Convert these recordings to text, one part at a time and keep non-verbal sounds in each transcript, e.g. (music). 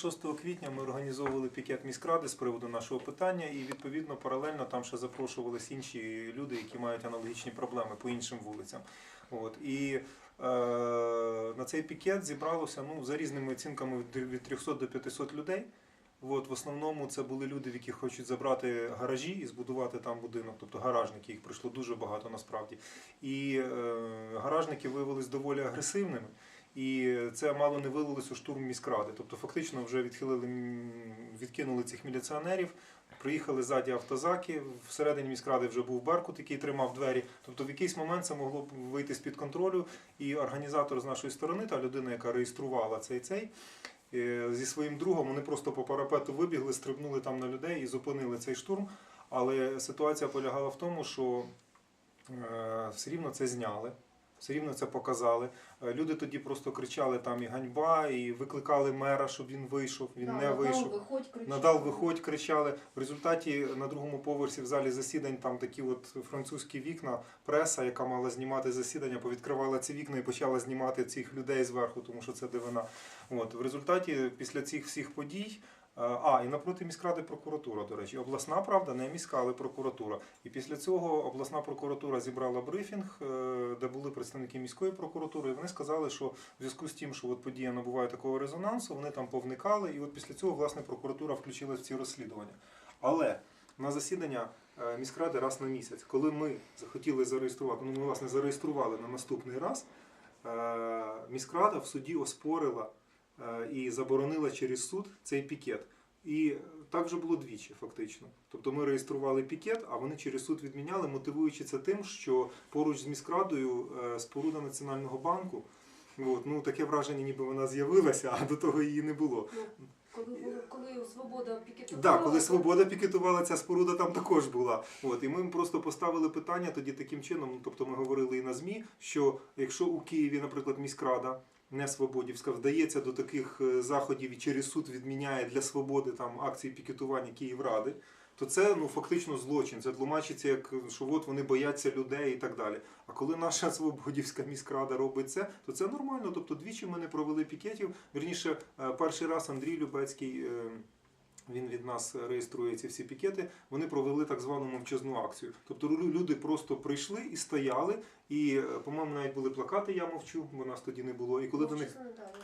26 квітня ми організовували пікет міськради з приводу нашого питання, і відповідно паралельно там ще запрошувались інші люди, які мають аналогічні проблеми по іншим вулицям. От і е, на цей пікет зібралося ну за різними оцінками від- від 300 до 500 людей. От, в основному це були люди, які хочуть забрати гаражі і збудувати там будинок, тобто гаражники, їх прийшло дуже багато насправді. І е, гаражники виявилися доволі агресивними. І це мало не вилилось у штурм міськради. Тобто, фактично вже відхилили, відкинули цих міліціонерів, приїхали ззаді автозаки. Всередині міськради вже був Беркут, який тримав двері. Тобто, в якийсь момент це могло б вийти з-під контролю. І організатор з нашої сторони, та людина, яка реєструвала цей цей. е, Зі своїм другом вони просто по парапету вибігли, стрибнули там на людей і зупинили цей штурм. Але ситуація полягала в тому, що е, все рівно це зняли, все рівно це показали. Е, Люди тоді просто кричали там і ганьба, і викликали мера, щоб він вийшов. Він Да, не надал, вийшов. виходь. Надал виходь, кричали. В результаті на другому поверсі в залі засідань там такі от французькі вікна, преса, яка мала знімати засідання, повідкривала ці вікна і почала знімати цих людей зверху, тому що це дивина. От в результаті після цих всіх подій. Е, А, і напроти міськради прокуратура, до речі, обласна правда, не міська, але прокуратура. І після цього обласна прокуратура зібрала брифінг, е, де були представники міської прокуратури. І вони сказали, що в зв'язку з тим, що от подія набуває такого резонансу, вони там повникали, і от після цього власне прокуратура включилась в ці розслідування. Але на засідання е, міськради раз на місяць, коли ми захотіли зареєструвати, ну ми власне зареєстрували на наступний раз, міськрада в суді оспорила і заборонила через суд цей пікет. І так вже було двічі, фактично. Тобто ми реєстрували пікет, а вони через суд відміняли, мотивуючи це тим, що поруч з міськрадою е, споруда Національного банку. От, ну таке враження, ніби вона з'явилася, а до того її не було. Ну, коли, коли свобода пікетувала, Так, коли свобода пікетувала, ця споруда там також була. От і ми просто поставили питання тоді таким чином. ну, Тобто ми говорили і на змі, що якщо у Києві, наприклад, міськрада не свободівська вдається до таких е, заходів і через суд відміняє для свободи там акції пікетування Київради. То це ну фактично злочин. Це тлумачиться як що от вони бояться людей і так далі. А коли наша (laughs) свободівська міськрада робить це, то це нормально. Тобто двічі ми не провели пікетів. Вірніше, е, перший раз Андрій Любецький. Він від нас реєструє ці всі пікети. Вони провели так звану мовчазну акцію. Тобто люди просто прийшли і стояли, і, е, по-моєму, навіть були плакати Я мовчу, бо нас тоді не було. І коли до них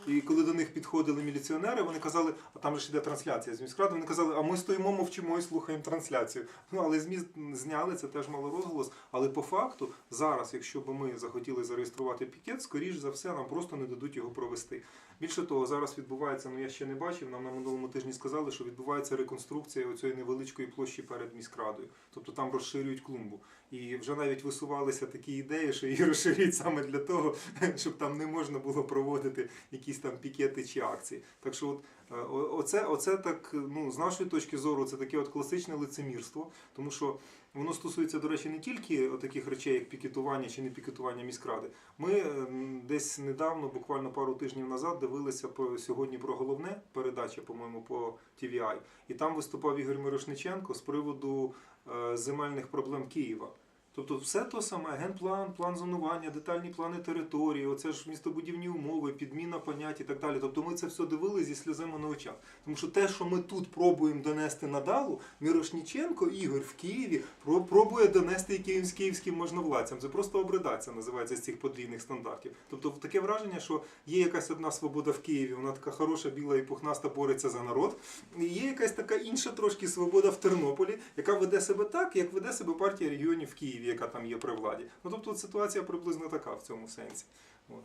да, і коли до них підходили міліціонери, вони казали, а там же ж іде трансляція з міськради, вони казали, а ми стоїмо, мовчимо і слухаємо трансляцію. Ну але ЗМІ зняли, це теж мало розголос. Але по факту, зараз, якщо б ми захотіли зареєструвати пікет, скоріш за все, нам просто не дадуть його провести. Більше того, зараз відбувається, ну я ще не бачив, нам на минулому тижні сказали, що відбувається реконструкція оцієї невеличкої площі перед міськрадою. Тобто там розширюють клумбу. І вже навіть висувалися такі ідеї, що її (laughs) розширюють саме для того, щоб там не можна було проводити якісь там пікети чи акції. Так що, от оце, оце так, ну з нашої точки зору, це таке от класичне лицемірство, тому що воно стосується, до речі, не тільки таких речей, як пікетування чи не пікетування міськради. Ми е, десь недавно, буквально пару тижнів назад, дивилися по сьогодні про головне передача, по-моєму, по TVI. І там виступав Ігор Мирошниченко з приводу е, земельних проблем Києва. Тобто все то саме, генплан, план зонування, детальні плани території, оце ж містобудівні умови, підміна понять і так далі. Тобто ми це все дивилися зі сльозами на очах. Тому що те, що ми тут пробуємо донести надалу, Мірошніченко Ігор в Києві пробує донести якимсь київським можновладцям. Це просто обридація називається з цих подвійних стандартів. Тобто таке враження, що є якась одна свобода в Києві, вона така хороша, біла і пухнаста бореться за народ. І є якась така інша трошки свобода в Тернополі, яка веде себе так, як веде себе партія регіонів в Києві, яка там є при владі. Ну тобто ситуація приблизно така в цьому сенсі. От.